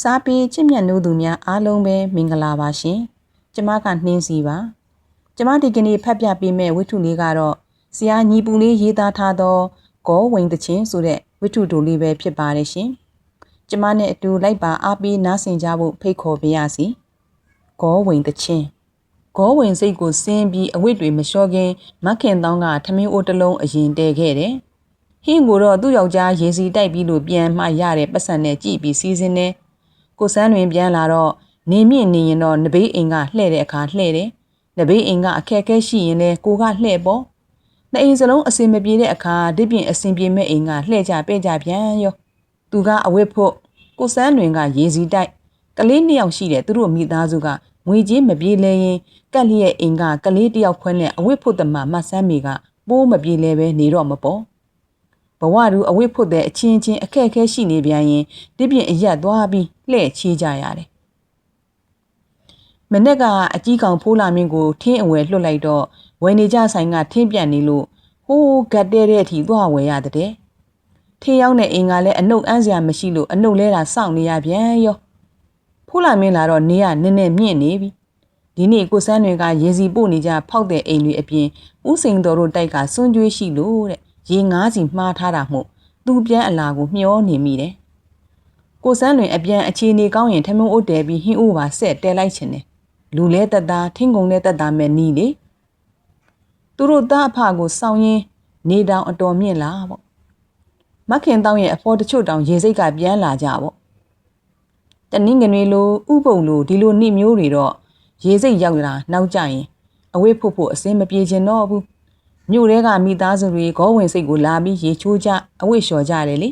စားပြီးချစ်မြတ်နိုးသူများအားလုံးပဲမင်္ဂလာပါရှင်ကျမကနှင်းစီပါကျမဒီကနေ့ဖတ်ပြပေးမယ့်ဝိထုလေးကတော့ဆရာညီပူလေးရေးသားထားသောဂောဝင်တချင်းဆိုတဲ့ဝိထုတိုလေးပဲဖြစ်ပါတယ်ရှင်ကျမနဲ့အတူလိုက်ပါအားပေးနားဆင်ကြဖို့ဖိတ်ခေါ်ပါရစေဂောဝင်တချင်းဂောဝင်စိတ်ကိုစင်းပြီးအဝတ်တွေမလျှော့ခင်မခင်တောင်းကထမင်းအိုးတစ်လုံးအရင်တဲခဲ့တယ်ဟင်းကိုတော့သူ့ယောက်ျားရေစီတိုက်ပြီးလို့ပြန်မှရတဲ့ပတ်စံနဲ့ကြည့်ပြီးစီးစင်းနေ ကိုစန်းတွင်ပြန်လာတော့နေမြင့်နေရင်တော့နဘေးအိမ်ကလှဲ့တဲ့အခါလှဲ့တယ်နဘေးအိမ်ကအခက်အခဲရှိရင်လည်းကိုကလှဲ့ပေါ့နှစ်အိမ်စလုံးအစင်မပြေတဲ့အခါဒီပြင်အစင်ပြေမဲ့အိမ်ကလှဲ့ကြပဲ့ကြပြန်ရောသူကအဝတ်ဖို့ကိုစန်းတွင်ကရေစီတိုက်ကလေးနှစ်ယောက်ရှိတဲ့သူတို့မိသားစုကငွေကြေးမပြေလဲရင်ကက်လျက်အိမ်ကကလေးတယောက်ခွဲနဲ့အဝတ်ဖို့တမမဆန်းမီကပိုးမပြေလဲပဲနေတော့မပေါ် ဘဝရူအဝတ်ဖို့တဲ့အချင်းချင်းအခက်အခဲရှိနေပြန်ရင်ဒီပြင်အရက်သွားပြီးလှဲ့ချေးကြရတယ်မနေ့ကအကြီးကောင်ဖိုးလာမင်းကိုထင်းအဝယ်လွှတ်လိုက်တော့ဝယ်နေကြဆိုင်ကထင်းပြန့်နေလို့ဟိုးဂတ်တဲတဲ့အထိသွားဝယ်ရတဲ့ထင်းရောက်တဲ့အိမ်ကလည်းအနှုတ်အန်းစရာမရှိလို့အနှုတ်လဲတာစောင့်နေရပြန်ရောဖိုးလာမင်းလာတော့နေရနည်းနည်းမြင့်နေပြီဒီနေ့ကိုစန်းတွေကရေစီပို့နေကြဖောက်တဲ့အိမ်တွေအပြင်ဥစိန်တော်တို့တိုက်ကစွန့်ကြွေးရှိလို့တဲ့ ရေငါးစီမှားထားတာမို့သူပြန်အလာကိုမျောနေမိတယ်ကိုစန်းတွင်အပြန်အခြေအနေကောင်းရင်ထမင်းအိုးတဲပြီးဟင်းအိုးပါဆက်တဲလိုက်ချင်တယ်လူလဲတက်တာထင်းကုန်လဲတက်တာမဲ့နီးလေသူတို့သားအဖကိုစောင်းရင်းနေတောင်အတော်မြင့်လာပေါ့မခင်တောင်းရဲ့အဖော်တချို့တောင်ရေစိတ်ကပြန်လာကြပေါ့တနင်္ဂနွေလိုဥပုံလိုဒီလိုနှိမျိုးတွေတော့ရေစိတ်ရောက်လာနောက်ကြရင်အဝိဖို့ဖို့အစင်းမပြေချင်တော့ဘူး မြို့ထဲကမိသားစုတွေခေါဝင်စိတ်ကိုလာပြီးရေချိုးကြအဝိလျှော်ကြတယ်လေ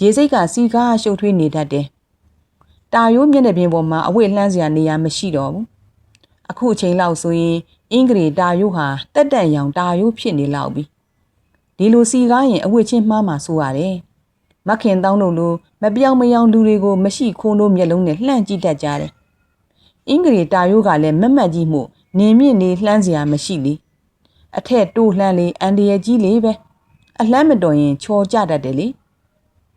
ရေစိတ်ကစီကားရှုပ်ထွေးနေတတ်တယ်တာရိုးမျက်နှာပြင်ပေါ်မှာအဝိလှမ်းစရာနေရာမရှိတော့ဘူးအခုအချိန်လောက်ဆိုရင်အင်္ဂရီတာယိုးဟာတက်တန်ရောင်တာယိုးဖြစ်နေလောက်ပြီဒီလိုစီကားရင်အဝတ်ချင်းမှားမှဆိုရတယ်မခင်တောင်းတို့လိုမပြောင်းမယောင်လူတွေကိုမရှိခိုးလို့မျက်လုံးနဲ့လှန့်ကြည့်တတ်ကြတယ်အင်္ဂရီတာယိုးကလည်းမက်မက်ကြီးမှုနင်းမြင့်နေလှမ်းစရာမရှိလေ အထက်တိုးလှမ်းလေအန်ဒီရကြီးလေးပဲအလှမ်းမတော်ရင်ချော်ကြတတ်တယ်လေ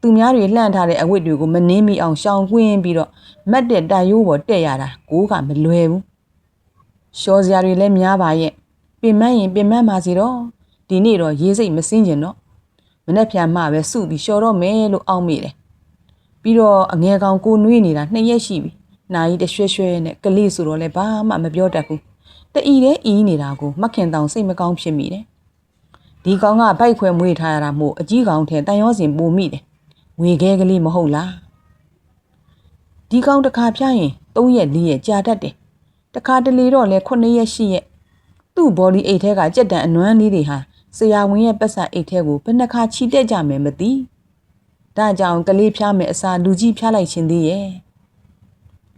သူများတွေလှန့်ထားတဲ့အဝတ်တွေကိုမနှင်းမိအောင်ရှောင်ကွင်းပြီးတော့မတ်တဲ့တာယိုးပေါ်တက်ရတာကိုကမလွယ်ဘူးရှော်စရာတွေလည်းများပါရဲ့ပင်မရင်ပင်မပါစီတော့ဒီနေ့တော့ရေးစိတ်မစင်းကျင်တော့မနဲ့ဖြာမှပဲစုပြီးရှော်တော့မယ်လို့အောက်မိတယ်ပြီးတော့အငယ်ကောင်ကိုနွေးနေတာနှစ်ရက်ရှိပြီနာကြီးတရွှဲရွှဲနဲ့ကလေးဆိုတော့လည်းဘာမှမပြောတတ်ဘူး တအီတဲ့အီးနေတာကိုမခင်တောင်စိတ်မကောင်းဖြစ်မိတယ်ဒီကောင်ကဗိုက်ခွဲမွေးထားရတာမို့အကြီးကောင်ထဲတန်ရောစင်ပူမိတယ်ငွေခဲကလေးမဟုတ်လားဒီကောင်တစ်ခါပြရင်၃ရက်၄ရက်ကြာတတ်တယ်တခါတလေတော့လဲ9ရက်10ရက်သူ့ဘော်ဒီအိတ်ထဲကကြက်တန်အနွမ်းလေးတွေဟာဆရာဝန်ရဲ့ပတ်စံအိတ်ထဲကိုဘယ်နှခါချီတက်ကြမယ်မသိဒါကြောင့်ကလေးဖျားမယ်အစားလူကြီးဖျားလိုက်ခြင်းသေးရဲ့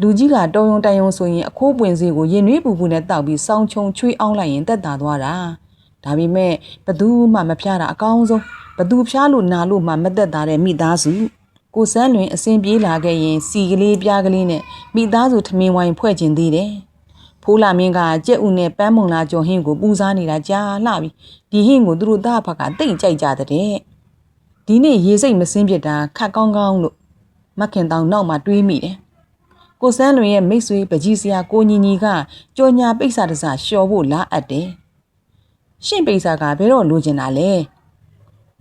လူကြီးကတော်ယုံတန်ယုံဆိုရင်အခိုးပွင့်စေးကိုရင်နွေးပူပူနဲ့တောက်ပြီးစောင်းချုံချွေးအောင်လိုက်ရင်တက်တာသွားတာဒါပေမဲ့ဘသူမှမဖျားတာအကောင်းဆုံးဘသူဖျားလို့နာလို့မှမသက်တာတဲ့မိသားစုကိုစန်းလွင်အစဉ်ပြေးလာခဲ့ရင်စီကလေးပြားကလေးနဲ့မိသားစုထမင်းဝိုင်းဖွဲ့ကျင်သေးတယ်ဖိုးလာမင်းကကြက်ဥနဲ့ပန်းမုံလာကြော်ဟင်းကိုပူစားနေတာကြာလှပြီဒီဟင်းကိုသူတို့သားဖက်ကတိတ်ကြိုက်ကြတဲ့ဒီနေ့ရေစိတ်မစင်းပြစ်တာခတ်ကောင်းကောင်းလို့မခင်တောင်နောက်မှတွေးမိတယ် ကိုစန်းလွင်ရဲ့မိတ်ဆွေပကြီးစရာကိုညီညီကကြော်ညာပိတ်စာတစားလျှော်ဖို့လားအပ်တယ်ရှင့်ပိတ်စာကဘယ်တော့လိုချင်တာလဲ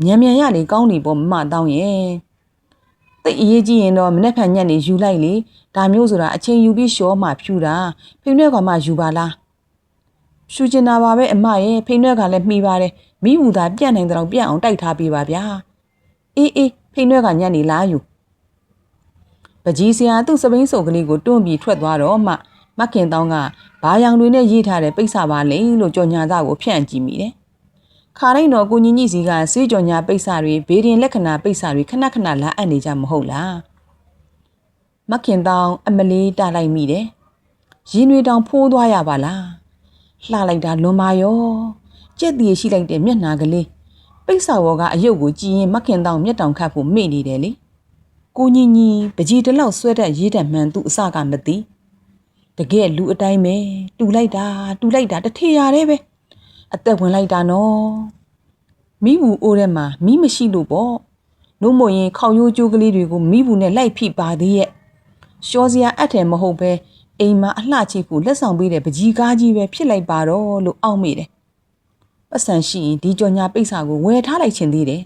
မြန်မြန်ရလေကောင်းနေပေါ့မမတောင်းရဲ့တိတ်အရေးကြီးရင်တော့မနေ့ဖန်ညက်နေယူလိုက်လေဒါမျိုးဆိုတာအချိန်ယူပြီးရှော့မှဖြူတာဖိနှွဲ့ကမှယူပါလားဖြူချင်တာပါပဲအမရဲ့ဖိနှွဲ့ကလည်းမှီပါတယ်မိဘူးသာပြန့်နိုင်တဲ့တော့ပြန့်အောင်တိုက်ထားပေးပါဗျာအေးအေးဖိနှွဲ့ကညက်နေလားယူ ပကြီးစရာသူ့စပိန်စုပ်ကလေးကိုတွန့်ပြီးထွက်သွားတော့မှမခင်တောင်းကဘာရောင်တွေနဲ့ရေးထားတဲ့ပိတ်စာပါလေလို့ကြော်ညာသားကိုဖြန့်ကြည့်မိတယ်ခါတိုင်းတော့ကိုညီညီစီကစေးကြော်ညာပိတ်စာတွေဘေးရင်လက္ခဏာပိတ်စာတွေခဏခဏလာအပ်နေကြမဟုတ်လားမခင်တောင်အမလေးတလိုက်မိတယ်ရင်တွေတောင်ဖိုးသွားရပါလားလှလိုက်တာလွန်ပါရောကြက်တည်ရှိလိုက်တဲ့မျက်နှာကလေးပိတ်စာဝေါ်ကအယုတ်ကိုကြည်ရင်မခင်တောင်မျက်တောင်ခတ်ဖို့မေ့နေတယ်လေ ကိုညီညီပကြီးတလောက်ဆွဲတတ်ရေးတတ်မှန်သူအစကမသိတကယ်လူအတိုင်းပဲတူလိုက်တာတူလိုက်တာတထေရတဲ့ပဲအသက်ဝင်လိုက်တာနော်မိဘူးအိုးထဲမှာမိမရှိလို့ပေါ့နို့မို့ရင်ခေါက်ရိုးကျိုးကလေးတွေကိုမိဘူးနဲ့လိုက်ဖိပါသေးရဲ့ရှောစရာအပ်တယ်မဟုတ်ပဲအိမ်မှာအလှချိတ်ဖို့လက်ဆောင်ပေးတဲ့ပကြီးကားကြီးပဲဖြစ်လိုက်ပါတော့လို့အောက်မိတယ်ပတ်စံရှိရင်ဒီကြော်ညာပိတ်စာကိုဝယ်ထားလိုက်ခြင်းသေးတယ်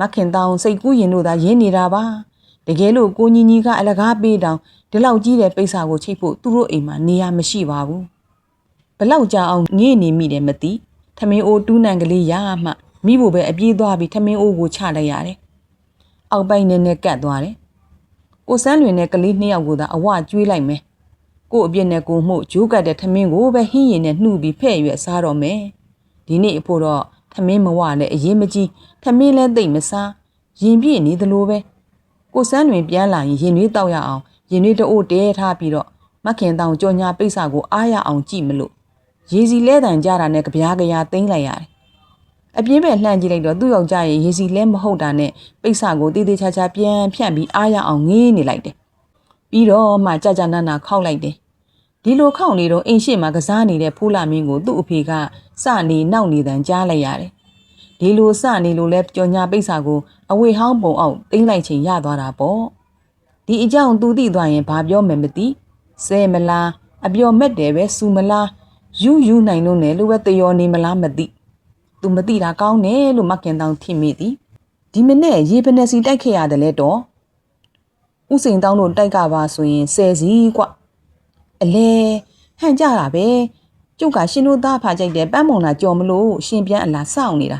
မခင်တောင်စိတ်ကူးရင်တို့သာရင်းနေတာပါတကယ်လို့ကိုညီညီကအလကားပေးတောင်ဒီလောက်ကြီးတဲ့ပိတ်စာကိုချိတ်ဖို့သူတို့အိမ်မှာနေရာမရှိပါဘူးဘလောက်ကြာအောင်ငေ့နေမိတယ်မသိထမင်းအိုးတူးနံကလေးရမှမိဖို့ပဲအပြေးသွားပြီးထမင်းအိုးကိုချလိုက်ရတယ်အောက်ပိုက်နဲ့နဲ့ကတ်သွားတယ်ကိုစန်းလွင်နဲ့ကလေးနှစ်ယောက်ကိုသာအဝကျွေးလိုက်မယ်ကို့အပြစ်နဲ့ကိုမှုဂျိုးကတ်တဲ့ထမင်းကိုပဲဟင်းရည်နဲ့နှုတ်ပြီးဖဲ့ရွက်စားတော့မယ်ဒီနေ့အဖို့တော့ ထမင်းမဝနဲ့အရင်မကြီးထမင်းလဲသိမ့်မစားရင်ပြည့်နေသလိုပဲကိုစန်းတွင်ပြန်လာရင်ရင်နှွေးတောက်ရအောင်ရင်နှွေးတအိုးတဲထားပြီးတော့မခင်တောင်ကြော်ညာပိတ်စာကိုအားရအောင်ကြည့်မလို့ရေစီလဲတန်ကြတာနဲ့ကြပြားကြရာသိမ့်လိုက်ရတယ်အပြင်းပဲလှမ်းကြည့်လိုက်တော့သူ့ယောက်ျားရဲ့ရေစီလဲမဟုတ်တာနဲ့ပိတ်စာကိုတေးသေးချာချာပြန်ဖြန့်ပြီးအားရအောင်ငေးနေလိုက်တယ်ပြီးတော့မှကြာကြာနာနာခောက်လိုက်တယ် ဒီလိုခောက်နေတော့အိမ်ရှိမှာကစားနေတဲ့ဖူးလာမင်းကိုသူ့အဖေကစနေနောက်နေတန်ကြားလိုက်ရတယ်ဒီလိုစနေလို့လဲကြော်ညာပိတ်စာကိုအဝေဟောင်းပုံအောင်တင်းလိုက်ချိန်ရသွားတာပေါ့ဒီအကြောင်းသူသိသွားရင်ဘာပြောမယ်မသိဆဲမလားအပြော်မက်တယ်ပဲစူမလားယူယူနိုင်လို့နဲ့လို့ပဲတယောနေမလားမသိသူမသိတာကောင်းတယ်လို့မခင်တောင်ထင်မိသည်ဒီမနေ့ရေပနေစီတိုက်ခဲ့ရတယ်လေတော့ဥစိန်တောင်းတို့တိုက်ကပါဆိုရင်ဆယ်စီကွ အလဲဟန်ကြတာပဲကျုပ်ကရှင်တို့သားဖာကြိုက်တဲ့ပန်းမုံလာကြော်မလို့ရှင်ပြန်အလားစောင့်နေတာ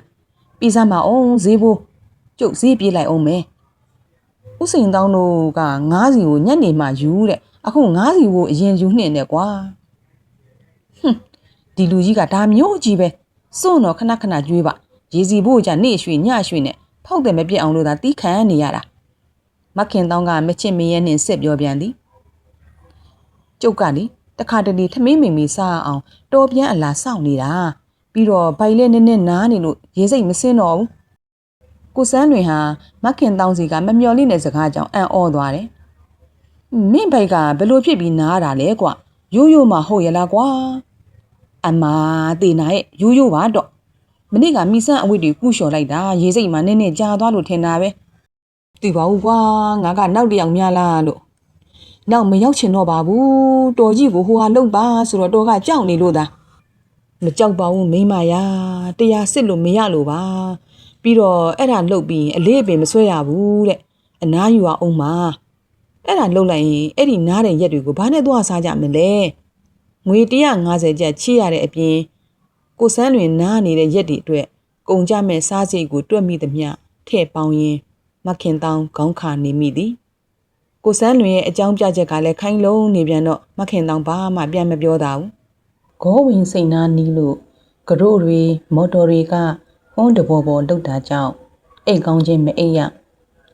ပြီးစမ်းမအောင်ဈေးဖို့ကျုပ်ဈေးပြေးလိုက်အောင်မယ်ဥစိန်တောင်းတို့ကငားစီကိုညက်နေမှယူတဲ့အခုငားစီကိုအရင်ယူနှင့်နဲ့ကွာဟွန်းဒီလူကြီးကဒါမျိုးကြီးပဲစွန့်တော့ခဏခဏကြွေးပါရေစီဖို့ကြနေရွှေညရွှေနဲ့ဖောက်တယ်မပြစ်အောင်လို့သာတီးခံနေရတာမခင်တောင်းကမချစ်မရဲနဲ့စစ်ပြောပြန်သည် ကျုပ်ကလေတခါတလေထမင်းမိမိစားအောင်တော်ပြန်အလားစောင့်နေတာပြီးတော့ဘိုင်လဲနည်းနည်းနားနေလို့ရေးစိတ်မစင်းတော့ဘူးကိုစန်းတွင်ဟာမခင်တောင်းစီကမမျော်လင့်တဲ့စကားကြောင့်အံ့ဩသွားတယ်မင်းဘိုက်ကဘယ်လိုဖြစ်ပြီးနားတာလဲကွရိုးရိုးမှဟုတ်ရလားကွာအမတေနာရဲ့ရိုးရိုးပါတော့မနေ့ကမိဆန်းအဝိတ်တွေကုလျှော်လိုက်တာရေစိတ်မှနည်းနည်းကြာသွားလို့ထင်တာပဲသိပါဘူးကွာငါကနောက်တစ်ယောက်များလားလို့ နောက်မရောက်ချင်တော့ပါဘူးတော်ကြီးကိုဟိုဟာလုံပါဆိုတော့တော်ကကြောက်နေလို့သာမကြောက်ပါဘူးမိမယာတရားစစ်လို့မရလို့ပါပြီးတော့အဲ့ဒါလှုပ်ပြီးအလေးအပင်မဆွဲရဘူးတဲ့အနားယူအောင်ပါအဲ့ဒါလှုပ်လိုက်ရင်အဲ့ဒီနားတဲ့ရက်တွေကိုဘာနဲ့သွားစားကြမလဲငွေ150ကျပ်ချေးရတဲ့အပြင်ကိုစန်းတွင်နားနေတဲ့ရက်တွေအတွက်ကုန်ကြမဲ့စားစိတ်ကိုတွက်မိသမျှထဲ့ပေါင်းရင်မခင်တောင်းခေါင်းခါနေမိသည် ကိုစန်းလွင်ရဲ့အကြောင်းပြချက်ကလည်းခိုင်းလုံးနေပြန်တော့မခင်တောင်ဘာမှပြန်မပြောတာဘူးဂောဝင်စိတ်နာနီးလို့ကရို့တွေမော်တော်တွေကဟွန်းတဘောပေါ်လုတ်တာကြောင့်အိတ်ကောင်းခြင်းမအိတ်ရ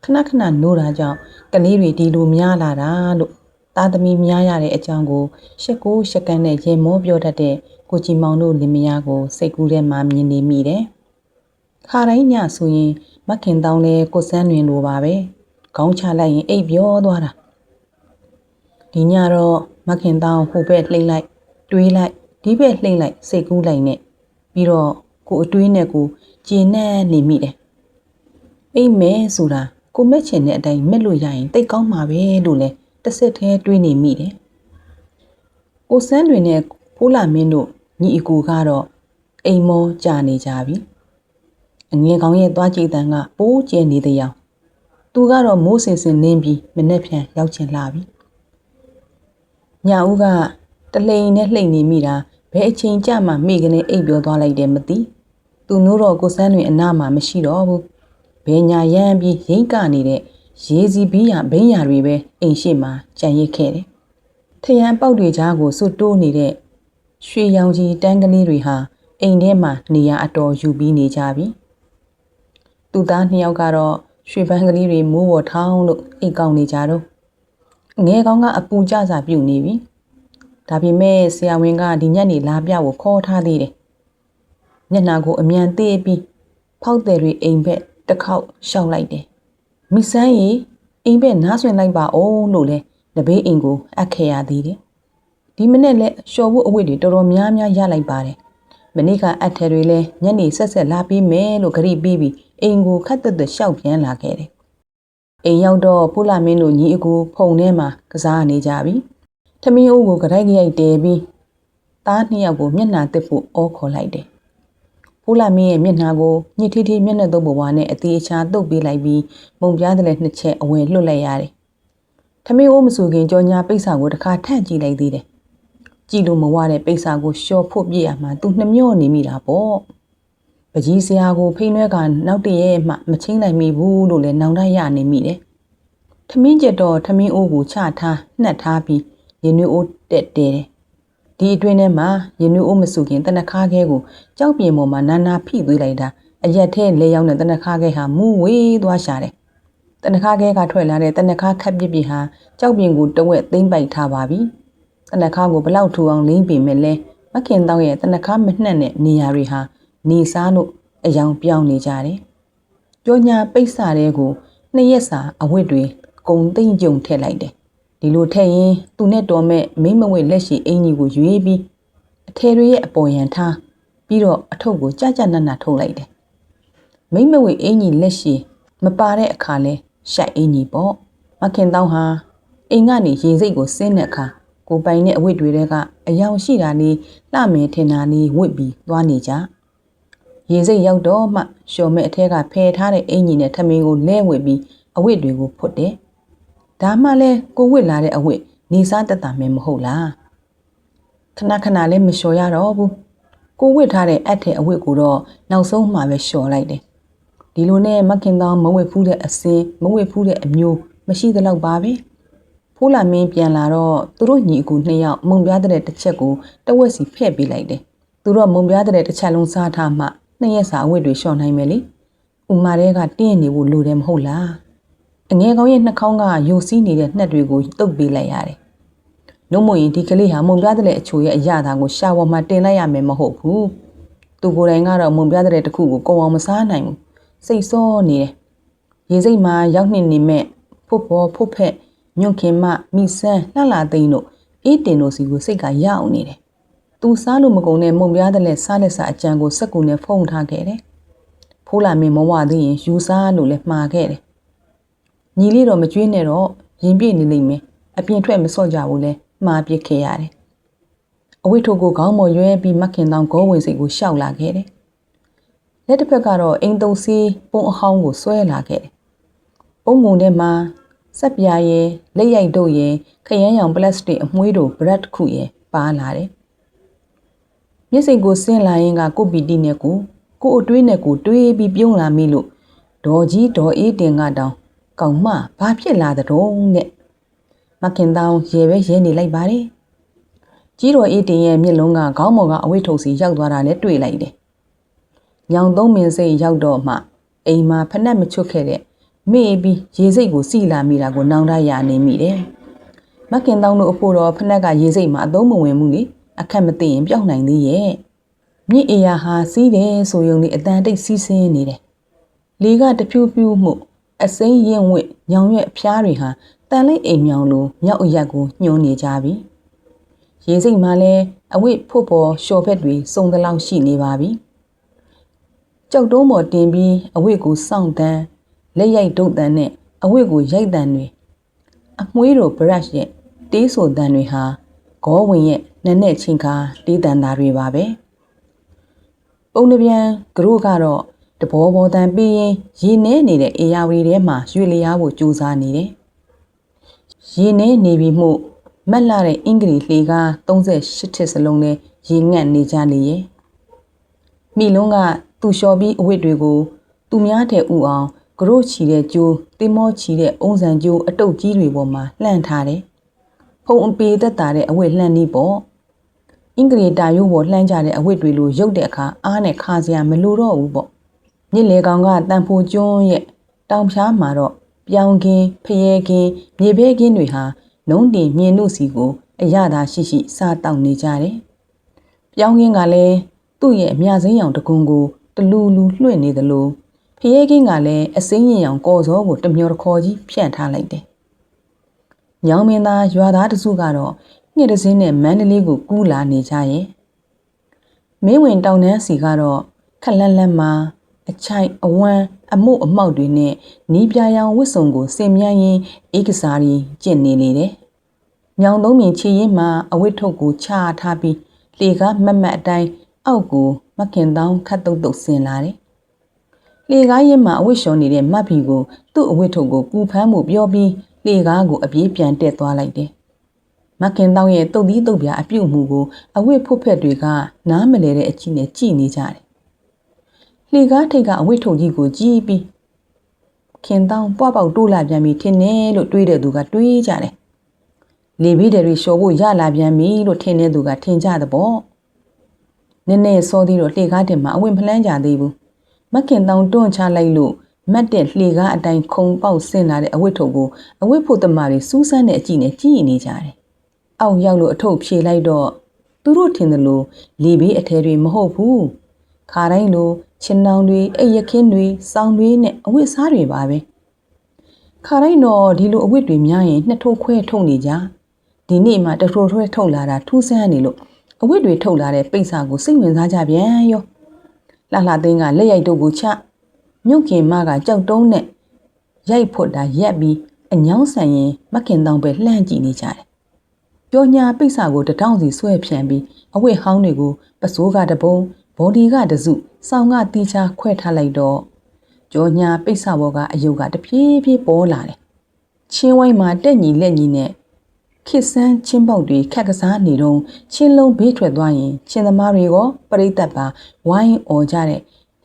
ခဏခဏနိုးတာကြောင့်ကလေးတွေဒီလိုများလာတာလို့သားသမီးများရတဲ့အကြောင်းကိုရှက်ကိုရှက်ကန်းနဲ့ရင်မောပြောတတ်တဲ့ကိုကြီးမောင်တို့လင်မယားကိုစိတ်ကူးထဲမှာမြင်နေမိတယ်ခါတိုင်းညဆိုရင်မခင်တောင်းလဲကိုစန်းတွင်လိုပါပဲ။ ခေါင်းချလိုက်ရင်အိပ်ပြောသွားတာဒီညတော့မခင်တောင်းဟိုဘက်လှိမ့်လိုက် တွေးလိုက်ဒီဘက်လှိမ့်လိုက်စိတ်ကူးလိုက်နဲ့ပြီးတော့ကိုအတွေးနဲ့ကိုကျဉ်နဲ့နေမိတယ်အိမ်မဲဆိုတာကိုမက်ချင်တဲ့အတိုင်းမက်လို့ရရင်တိတ်ကောင်းမှာပဲလို့လဲတစ်စက်တည်းတွေးနေမိတယ်ကိုစန်းတွင်နဲ့ဖိုးလာမင်းတို့ညီအကူကတော့အိမ်မောကြာနေကြပြီအငယ်ကောင်ရဲ့သွားကြည့်တန်ကပိုးကျဲနေတဲ့ရောင် သူကတော့မိုးစင်စင်နင်းပြီးမနဲ့ဖြန်ရောက်ချင်လာပြီညာဦးကတလိန်နဲ့လှိမ့်နေမိတာဘယ်အချိန်ကြမှမိကနေအိပ်ပြောသွားလိုက်တယ်မသိသူနိုးတော့ကိုစန်းတွင်အနာမှာမရှိတော့ဘူးဘယ်ညာရမ်းပြီးရိမ့်ကနေတဲ့အရေးစီဘီးရဘိန်းရတွေပဲအိမ်ရှိမှာကြံရစ်ခဲ့တယ်ထရန်ပေါက်တွေကြားကိုစွတ်တိုးနေတဲ့ရွှေရောင်ကြီးတန်းကလေးတွေဟာအိမ်ထဲမှာနေရာအတော်ယူပြီးနေကြပြီသူသားနှစ်ယောက်ကတော့ ရွှေပန်းကလေးတွေမိုးဝထောင်းလို့အိတ်ကောင်းနေကြတော့ငဲကောင်းကအပူကြစာပြုတ်နေပြီဒါပေမဲ့ဆရာဝန်ကဒီညနေလာပြကိုခေါ်ထားသေးတယ်မျက်နှာကိုအမြန်သေးပြီးဖောက်တယ်တွေအိမ်ဘက်တစ်ခေါက်ရှောက်လိုက်တယ်မိဆန်းရီအိမ်ဘက်နားဆွင်လိုက်ပါအောင်လို့လဲတဘေးအိမ်ကိုအပ်ခဲ့ရသေးတယ်ဒီမနေ့လဲလျှော်ဖို့အဝတ်တွေတော်တော်များများရလိုက်ပါတယ်မနေ့ကအပ်ထဲတွေလဲညနေဆက်ဆက်လာပြီးမယ်လို့ဂရိပြီးပြီး အိမ်ကိုခတ်သက်သက်ရှောက်ပြန်လာခဲ့တယ်အိမ်ရောက်တော့ဖူလာမင်းတို့ညီအကူဖုန်ထဲမှာကစားနေကြပြီထမင်းအိုးကိုကြိုက်ကြိုက်တဲပြီးသားနှစ်ယောက်ကိုမျက်နှာတစ်ဖို့အောခေါ်လိုက်တယ်ဖူလာမင်းရဲ့မျက်နှာကိုညှစ်ထီးထီးမျက်နှာသုံးဘဝနဲ့အသေးအချာတုပ်ပေးလိုက်ပြီးမုံပြားတဲ့နှစ်ချက်အဝယ်လွတ်လိုက်ရတယ်ထမင်းအိုးမဆူခင်ကြောညာပိတ်စာကိုတစ်ခါထန့်ကြည့်လိုက်သေးတယ်ကြည့်လို့မဝတဲ့ပိတ်စာကိုရှော့ဖို့ပြည့်ရမှာသူနှမျောနေမိတာပေါ့ ပကြီးစရာကိုဖိနှဲကနောက်တည့်ရဲ့မှမချင်းနိုင်မိဘူးလို့လည်းနောင်တရနေမိတယ်ထမင်းကျက်တော့ထမင်းအိုးကိုချထားနှက်ထားပြီးရင်နွေးအိုးတက်တဲတယ်ဒီအတွင်းထဲမှာရင်နွေးအိုးမစုခင်တနခါခဲကိုကြောက်ပြေပေါ်မှာနာနာဖိသွေးလိုက်တာအရက်ထဲလေရောက်တဲ့တနခါခဲဟာမူဝေးသွားရှာတယ်တနခါခဲကထွက်လာတဲ့တနခါခက်ပြစ်ပြစ်ဟာကြောက်ပြင်ကိုတဝက်သိမ့်ပိုက်ထားပါပြီတနခါကိုဘလောက်ထူအောင်လိမ့်ပင်မဲ့လဲမခင်တော့ရဲ့တနခါမနှက်တဲ့နေရာတွေဟာ နေစားလို့အယောင်ပြောင်းနေကြတယ်ကြောညာပိတ်စာတဲ့ကိုနှစ်ရက်စာအဝတ်တွေကုံသိမ့်ကြုံထည့်လိုက်တယ်ဒီလိုထည့်ရင်သူနဲ့တော်မဲ့မိမဝဲလက်ရှိအင်ကြီးကိုရွေးပြီးအထယ်တွေရဲ့အပေါ်ရန်ထားပြီးတော့အထုပ်ကိုကြကြနက်နက်ထုတ်လိုက်တယ်မိမဝဲအင်ကြီးလက်ရှိမပါတဲ့အခါလဲရှိုက်အင်ကြီးပေါ့မခင်တောင်းဟာအိမ်ကနေရေစိတ်ကိုဆင်းတဲ့အခါကိုပိုင်တဲ့အဝတ်တွေကအယောင်ရှိတာနေလှမယ်ထင်တာနေဝတ်ပြီးသွားနေကြ ရေစိတ်ရောက်တော့မှလျှော်မဲ့အထက်ကဖယ်ထားတဲ့အင်ကြီးနဲ့ထမင်းကိုလဲဝတ်ပြီးအဝတ်တွေကိုဖွတ်တယ်ဒါမှလဲကိုဝစ်လာတဲ့အဝတ်နေစားတက်တာမင်းမဟုတ်လားခဏခဏလေးမလျှော်ရတော့ဘူးကိုဝစ်ထားတဲ့အက်တဲ့အဝတ်ကိုတော့နောက်ဆုံးမှပဲလျှော်လိုက်တယ်ဒီလိုနဲ့မခင်သောမဝစ်ဖူးတဲ့အစင်းမဝစ်ဖူးတဲ့အမျိုးမရှိသလောက်ပါပဲဖိုးလာမင်းပြန်လာတော့သူတို့ညီအကူနှစ်ယောက်မုံပြားတဲ့တစ်ချက်ကိုတဝက်စီဖဲ့ပေးလိုက်တယ်သူတို့မုံပြားတဲ့တစ်ချက်လုံးစားထားမှ နှစ်ရက်စာအဝတ်တွေလျှော်နိုင်မယ်လေဥမာတွေကတင်းနေဖို့လိုတယ်မဟုတ်လားအငယ်ကောင်းရဲ့နှာခေါင်းကယိုစီးနေတဲ့နှက်တွေကိုတုပ်ပေးလိုက်ရတယ်။နှုတ်မရင်ဒီကလေးဟာမုံပြတဲ့အချိုရဲ့အရာသာကိုရှာဝမှာတင်လိုက်ရမယ်မဟုတ်ဘူး။သူကိုယ်တိုင်ကတော့မုံပြတဲ့တစ်ခုကိုကုံအောင်မစားနိုင်ဘူး။စိတ်ဆောနေတယ်။ရေစိတ်မှာရောက်နေနေမဲ့ဖို့ပေါ်ဖို့ဖက်ညွန့်ခင်မမိဆန်းလှလာသိန်းတို့အေးတင်တို့စီကိုစိတ်ကရောက်နေတယ်။ သူစားလို့မကုန်တဲ့မုံပြတဲ့လက်စားလက်စာအကြံကိုစက်ကူနဲ့ဖုံထားခဲ့တယ်။ဖိုးလာမင်းမဝသေးရင်ယူစားလို့လည်းမှားခဲ့တယ်ညီလေးတော့မကြွေးနဲ့တော့ရင်ပြည့်နေလိမ့်မယ်အပြင်ထွက်မစော့ကြဘူးလဲမှားပစ်ခဲ့ရတယ်အဝိထုကိုခေါင်းပေါ်ရွဲပြီးမခင်တောင်ဂေါဝင်စိတ်ကိုရှောက်လာခဲ့တယ်လက်တစ်ဖက်ကတော့အိမ်တုံစီပုံအဟောင်းကိုဆွဲလာခဲ့တယ်ပုံငုံထဲမှာစက်ပြားရဲ့လက်ရိုက်တို့ရဲ့ခရမ်းရောင်ပလတ်စတစ်အမွှေးတို့ဘရက်တစ်ခုရဲ့ပါလာတယ် မျက်စိကိုဆင်းလာရင်ကကိုပီတီနဲ့ကိုကိုအတွေးနဲ့ကိုတွေးပြီးပြုံးလာမိလို့ဒေါ်ကြီးဒေါ်အေးတင်ကတောင်ကောင်မဘာဖြစ်လာတဲ့တော့နဲ့မခင်တောင်ရေပဲရဲနေလိုက်ပါတယ်ကြီးတော်အေးတင်ရဲ့မျက်လုံးကခေါင်းပေါ်ကအဝိထုံစီရောက်သွားတာနဲ့တွေ့လိုက်တယ်ညောင်သုံးမင်းစိတ်ရောက်တော့မှအိမ်မှာဖက်နဲ့မချွတ်ခဲ့တဲ့မေ့ပြီးရေစိတ်ကိုစီလာမိတာကိုနောင်တရနေမိတယ်မခင်တောင်တို့အဖို့တော့ဖက်နဲ့ကရေစိတ်မှာအသုံးမဝင်ဘူးလေ အခက်မသိရင်ပြောင်းနိုင်သေးရဲ့မြင့်အေယာဟာစီးတယ်ဆိုယုံလေးအတန်တိတ်စီးဆင်းနေတယ်လေကတဖြူးဖြူးမှုအစိမ်းရင်ဝင့်ညောင်ရွက်အဖျားတွေဟာတန်လေးအိမ်မြောင်လိုမြောက်အရက်ကိုညှိုးနေကြပြီရေစိတ်မှလည်းအဝိဖို့ပေါ်လျှော်ဖက်တွေစုံတလောက်ရှိနေပါပြီကြောက်တုံးပေါ်တင်ပြီးအဝိကိုစောင့်တန်းလက်ရိုက်ဒုတ်တန်းနဲ့အဝိကိုရိုက်တန်းတွေအမွှေးတို့ဘရရှ်ရဲ့တေးဆိုတန်းတွေဟာ ဂေါဝင်ရဲ့နက်နဲ့ချင်းခါတေးတန်သားတွေပါပဲပုံနှပြန်ကရုကတော့တဘောဘောတန်ပြီးရင်ရေနေနေတဲ့အေယာဝတီထဲမှာရွှေလျားဖို့ကြိုးစားနေတယ်။ရေနေနေပြီမှုမက်လာတဲ့အင်္ဂလိပ်လှေကား38ထစ်စလုံးနဲ့ရေငတ်နေကြလေရဲ့။မိလုံးကသူ့လျှော်ပြီးအဝတ်တွေကို သူများတဲ့ဥအောင်ကရို့ချီတဲ့ကျိုးတင်မောချီတဲ့အုံစံကျိုးအတုတ်ကြီးတွေပေါ်မှာလှန့်ထားတယ်။ ဖုံအပေသက်တာတဲ့အဝတ်လှန့်နေပေါ့။အင်္ဂလိပ်တာရုပ်ပေါ်လှမ်းကြတဲ့အဝတ်တွေလိုရုပ်တဲ့အခါအားနဲ့ခါစရာမလိုတော့ဘူးပေါ့။မြစ်လေကောင်ကတန်ဖိုကျွန်းရဲ့တောင်ဖြားမှာတော့ပြောင်ကင်းဖျဲကင်းမြေဘဲကင်းတွေဟာနှုံးတင်မြင်တို့စီကိုအရသာရှိရှိစားတောက်နေကြတယ်။ပြောင်ကင်းကလည်းသူ့ရဲ့အမြစိမ်းရောင်တကွန်ကိုတလူလူလွှင့်နေသလိုဖျဲကင်းကလည်းအစိမ်းရင်ရောင်ကော်စောကိုတမျောတခေါ်ကြီးဖြန့်ထားလိုက်တယ်။ ညောင်မင်းသားရွာသားတစုကတော့ငှက်တစင်းနဲ့မန္တလေးကိုကူးလာနေကြရဲ့။မင်းဝင်တောင်တန်းစီကတော့ခက်လန့်လန့်မှာအချိုက်အဝမ်းအမှုအမောက်တွေနဲ့နီးပြာရောင်ဝတ်စုံကိုစင်မြန်းရင်းအေးကစားရီကျင့်နေလေတယ်။ညောင်သုံးမြင်ချီရင်မှာအဝတ်ထုတ်ကိုချထားပြီးလေကမတ်မတ်အတိုင်းအောက်ကိုမခင်တောင်းခတ်တုတ်တုတ်ဆင်လာတယ်။လေကားရင်မှာအဝတ်လျှော်နေတဲ့မတ်ဘီကိုသူ့အဝတ်ထုတ်ကိုပူဖမ်းမှုပြောပြီး လေကားကိုအပြေးပြန်တက်သွားလိုက်တယ်။မခင်တောင်းရဲ့တုတ်သီးတုတ်ပြအပြုတ်မှုကိုအဝတ်ဖုတ်ဖက်တွေကနားမလဲတဲ့အကြည့်နဲ့ကြည်နေကြတယ်။လေကားထိတ်ကအဝတ်ထုတ်ကြီးကိုကြည့်ပြီးခင်တောင်းပွားပေါက်တိုးလာပြန်ပြီထင်တယ်လို့တွေးတဲ့သူကတွေးကြတယ်။လေဘီတွေလျှော်ဖို့ရလာပြန်ပြီလို့ထင်တဲ့သူကထင်ကြတဲ့ပေါ့။နည်းနည်းစောသေးတော့လေကားတင်မှာအဝင်ဖလန်းကြသေးဘူး။မခင်တောင်းတွန့်ချလိုက်လို့ မတ်တဲ့လှေကားအတိုင်းခုံပေါက်ဆင်းလာတဲ့အဝတ်ထုတ်ကိုအဝတ်ဖို့သမားတွေစူးစမ်းတဲ့အကြည့်နဲ့ကြည့်နေကြတယ်။အောက်ရောက်လို့အထုပ်ဖြေလိုက်တော့သူတို့ထင်တယ်လို့လေဘေးအထဲတွေမဟုတ်ဘူး။ခါတိုင်းလိုချင်းနောင်တွေအိပ်ရခင်းတွေစောင်းတွေနဲ့အဝတ်စားတွေပါပဲ။ခါတိုင်းတော့ဒီလိုအဝတ်တွေများရင်နှစ်ထိုးခွဲထုတ်နေကြ။ဒီနေ့မှတထိုးထွဲထုတ်လာတာထူးဆန်းနေလို့အဝတ်တွေထုတ်လာတဲ့ပိတ်စာကိုစိတ်ဝင်စားကြပြန်ရော။လှလှသိန်းကလက်ရိုက်တို့ကိုချ မြုပ်ခင်မကကြောက်တုံးနဲ့ရိုက်ဖွတ်တာရက်ပြီးအညောင်းဆန်ရင်မခင်တောင်ပဲလှမ်းကြည့်နေကြတယ်။ပြောညာပိတ်စာကိုတထောင်စီဆွဲဖြန့်ပြီးအဝတ်ဟောင်းတွေကိုပစိုးကတပုံဘော်ဒီကတစုစောင်းကတီချာခွဲထားလိုက်တော့ကြောညာပိတ်စာဘောကအယုတ်ကတဖြည်းဖြည်းပေါ်လာတယ်။ချင်းဝိုင်းမှာတက်ညီလက်ညီနဲ့ခစ်ဆန်းချင်းပေါက်တွေခက်ကစားနေတော့ချင်းလုံးဘေးထွက်သွားရင်ချင်းသမားတွေကပရိသတ်ပါဝိုင်းអော်ကြတဲ့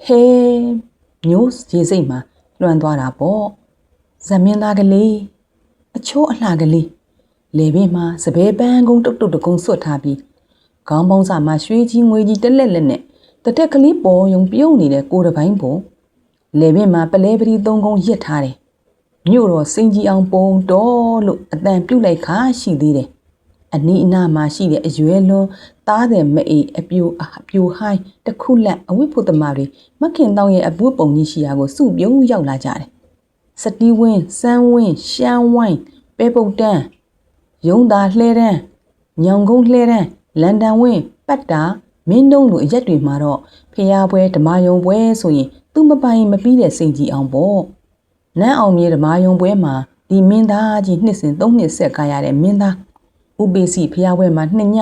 ဟဲ မျိုးရေစိတ်မှာလွှမ်းသွားတာပေါ့ဇမင်းသားကလေးအချိုးအလှကလေးလေဘေးမှာစပယ်ပန်းကုန်းတုတ်တုတ်တကုံဆွတ်ထားပြီးခေါင်းပေါင်းစာမှာရွှေကြီးငွေကြီးတက်လက်လက်နဲ့တတက်ကလေးပေါ်ယုံပြုံးနေတဲ့ကိုတပိုင်းပုံလေဘေးမှာပလဲပရီသုံးကုန်းရစ်ထားတယ်မြို့တော်စိန်ကြီးအောင်ပုံတော်လို့အတန်ပြုတ်လိုက်ခါရှိသေးတယ် အနီးအနားမှာရှိတဲ့အရွယ်လွန်သားတယ်မအေးအပြိုအပြိုဟိုင်းတခုလက်အဝိဖို့သမားတွေမခင်တောင်းရဲ့အပွပုံကြီးရှိရာကိုစုပြုံးရောက်လာကြတယ်စတီးဝင်းစမ်းဝင်းရှမ်းဝိုင်းပဲပုတ်တန်းရုံးသာလှဲတန်းညောင်ကုန်းလှဲတန်းလန်ဒန်ဝင်းပတ်တာမင်းတုံးလိုအရက်တွေမှာတော့ဖျားပွဲဓမာယုံပွဲဆိုရင်သူ့မပိုင်မပြီးတဲ့စိန်ကြီးအောင်ပေါ့နန်းအောင်မြေဓမာယုံပွဲမှာဒီမင်းသားကြီးနှစ်စဉ်သုံးနှစ်ဆက်ကားရတဲ့မင်းသား ဥပိစီဖျားပွဲမှာနှစ်ည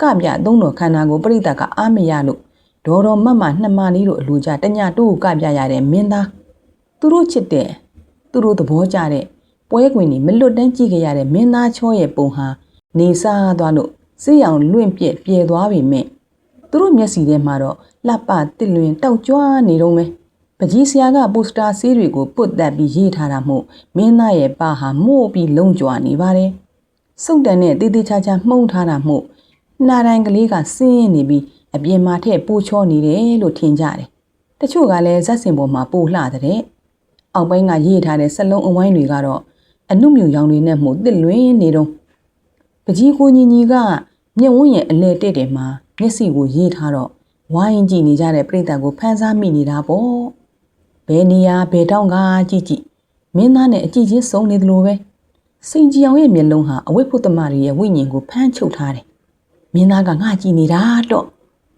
ကပြသုံးတော်ခန္ဓာကိုပြိတ္တကအားမရလို့ဒေါ်တော်မတ်မနှစ်မလေးတို့အလူကြတညတူကပြရတဲ့မင်းသားသူတို့ချစ်တဲ့သူတို့သဘောကျတဲ့ပွဲခွင်တွေမလွတ်တမ်းကြည့်ကြရတဲ့မင်းသားချောရဲ့ပုံဟာနေစားသွားလို့စိတ်အောင်လွင့်ပြက်ပြဲသွားပြီမဲ့သူတို့မျက်စီထဲမှာတော့လှပတစ်လွင်တောက်ကြွားနေတော့မယ်ပကြီးဆရာကပိုစတာဆေးတွေကိုပုတ်တက်ပြီးရေးထားတာမို့မင်းသားရဲ့ပါဟာမို့ပြီးလုံကြွားနေပါတယ် စုံတန်နဲ့တေးသေးချာချာမှုံထားတာမို့နှာတိုင်းကလေးကဆင်းနေပြီးအပြင်မှာထက်ပိုချောနေတယ်လို့ထင်ကြတယ်။တချို့ကလည်းဇက်စင်ပေါ်မှာပိုလှတဲ့။အောက်ပိုင်းကရေးထားတဲ့စလုံးအဝိုင်းတွေကတော့အနုမြူရောင်တွေနဲ့မှုတစ်လွင်နေတော့ပကြီးကိုညီညီကမြင့်ဝန်းရဲ့အလဲတဲ့တယ်မှာမျက်စိကိုရေးထားတော့ဝိုင်းကြည့်နေကြတဲ့ပြိတ္တကိုဖန်ဆားမိနေတာပေါ့။ဘယ်နေရာဘယ်တောင်းကကြည့်ကြည့်မင်းသားနဲ့အကြည့်ချင်းစုံနေသလိုပဲ စိန်ကြီးအောင်ရဲ့မျက်လုံးဟာအဝိဖုသမတွေရဲ့ဝိညာဉ်ကိုဖမ်းချုပ်ထားတယ်။မင်းသားကငါကြည့်နေတာတော့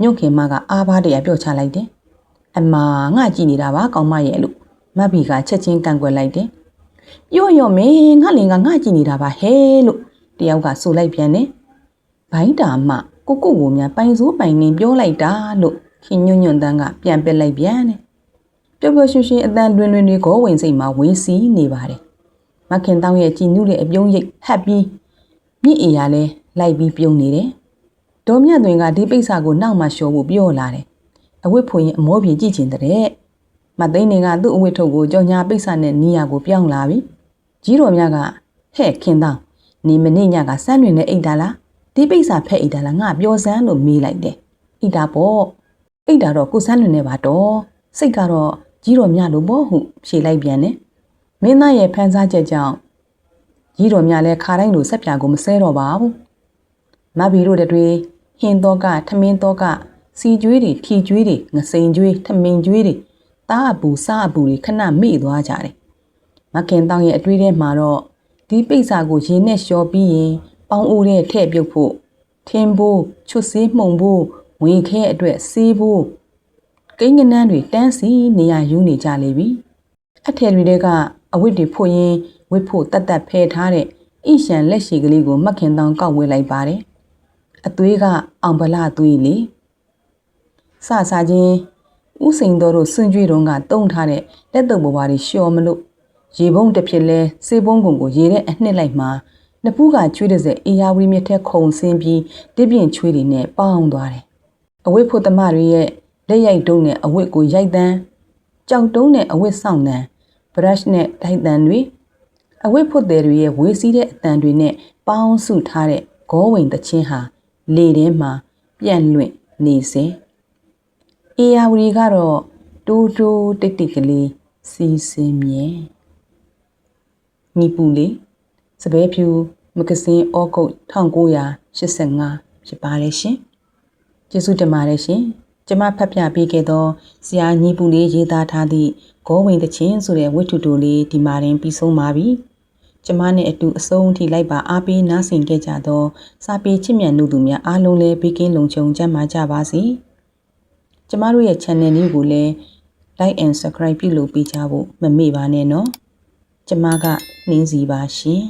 ညွန့်ခင်မကအားပါတရပြောချလိုက်တယ်။အမငါကြည့်နေတာပါကောင်းမရဲ့လို့မတ်ဘီကချက်ချင်းကန်ကွယ်လိုက်တယ်။ပြောရောမင်းငါလင်ကငါကြည့်နေတာပါဟဲလို့တယောက်ကဆိုလိုက်ပြန်တယ်။ဘိုင်းတာမကိုကိုကိုများပိုင်စိုးပိုင်နေပြောလိုက်တာလို့ခင်ညွန့်ညွန့်တန်းကပြန်ပစ်လိုက်ပြန်တယ်။ပျော်ပျော်ရွှင်ရွှင်အတန်တွင်တွင်တွေကိုဝင်စိတ်မှာဝင်းစီးနေပါတယ်။ မခင်တောင်းရဲ့ကြည်နုတဲ့အပြုံးရိပ်ဟပ်ပြီးမြင့်အရာလဲလိုက်ပြီးပြုံးနေတယ်။ဒေါ်မြတ်တွင်ကဒီပိတ်စာကိုနောက်မှလျှော်ဖို့ပြောလာတယ်။အဝတ်ဖွင့်ရင်အမောပြေကြည့်ချင်တဲ့။မသိန်းနေကသူ့အဝတ်ထုတ်ကိုကြောင်ညာပိတ်စာနဲ့နီးယာကိုပြောင်းလာပြီ။ကြီးတော်မြတ်ကဟဲ့ခင်တောင်းနေမနေ့ညကစမ်းတွင်နဲ့အိတ်တာလားဒီပိတ်စာဖက်အိတ်တာလားငါပြောစမ်းလို့မေးလိုက်တယ်။အိတ်တာပေါ့အိတ်တာတော့ကိုစမ်းတွင်နဲ့ပါတော့စိတ်ကတော့ကြီးတော်မြတ်လို့ပေါ့ဟုဖြေလိုက်ပြန်တယ်။ မင်းသားရဲ့ဖန်စားချက်ကြောင့်ကြီးတော်မြတ်လည်းခါတိုင်းလိုဆက်ပြာကိုမစဲတော့ပါဘူး။မဘီတို့တွေဟင်းတော့ကထမင်းတော့ကစီကျွေးတွေဖြီကျွေးတွေငစိန်ကျွေးထမင်းကျွေးတွေတားအပူစားအပူတွေခဏမေ့သွားကြတယ်။မခင်တောင်းရဲ့အတွေးထဲမှာတော့ဒီပိတ်စာကိုရင်းနဲ့လျှော်ပြီးရင်ပေါင်းအိုးတဲ့ထဲ့ပြုတ်ဖို့ထင်းဖို့ချွတ်စေးမှုန်ဖို့ဝင်ခဲအတွက်စေးဖို့ကိန်းကနန်းတွေတန်းစီနေရယူနေကြလေပြီ အထည်တွေထဲကအဝတ်တွေဖို့ရင်ဝတ်ဖို့တတ်တတ်ဖဲထားတဲ့ဣရှန်လက်ရှိကလေးကိုမှတ်ခင်တောင်ကောက်ဝဲလိုက်ပါတယ်အသွေးကအောင်ဗလာသွေးလေစစချင်းဥစိန်တော်တို့စွန့်ကြွေတုံးကတုံထားတဲ့လက်တုပ်ဘဝတွေလျှော်မလို့ရေပုံးတစ်ဖြစ်လဲစေပုံးကုံကိုရေထဲအနှစ်လိုက်မှာနဖူးကချွေးတဲ့စက်အေယာဝီမြက်ထက်ခုံဆင်းပြီးတပြင်းချွေးတွေနဲ့ပေါင်းသွားတယ်အဝိဖို့သမားတွေရဲ့လက်ရိုက်တုံးနဲ့အဝိကိုရိုက်တန်း ကြောက်တုံးနဲ့အဝိဆောင်တန်း brush နဲ့ထိုက်တန်တွေအဝိဖို့တယ်တွေရဲ့ဝေးစည်းတဲ့အတန်တွေနဲ့ပေါင်းစုထားတဲ့ဂောဝင်တချင်းဟာလေထဲမှာပြန့်လွင့်နေစေအေယာဝရီကတော့တိုးတိုးတိတ်တိတ်ကလေးစီစင်မြဲညီပူလေးစပယ်ဖြူမဂဇင်းဩဂုတ်1985ဖြစ်ပါတယ်ရှင်ကျေးဇူးတင်ပါတယ်ရှင် ကျမဖတ်ပြပေးခဲ့သောဆရာညီပူလေးရေးသားထားသည့်ဂောဝင်တချင်းဆိုတဲ့ဝတ္ထုတိုလေးဒီမှာရင်ပြီးဆုံးပါပြီကျမနဲ့အတူအဆုံးထိလိုက်ပါအားပေးနားဆင်ခဲ့ကြသောစာပေချစ်မြတ်လူသူများအားလုံးလည်းဘေးကင်းလုံခြုံကြမှာကြပါစေကျမတို့ရဲ့ channel လေးကိုလည်း like and subscribe ပြုလုပ်ပေးကြဖို့မမေ့ပါနဲ့နော်ကျမကနှင်းစီပါရှင်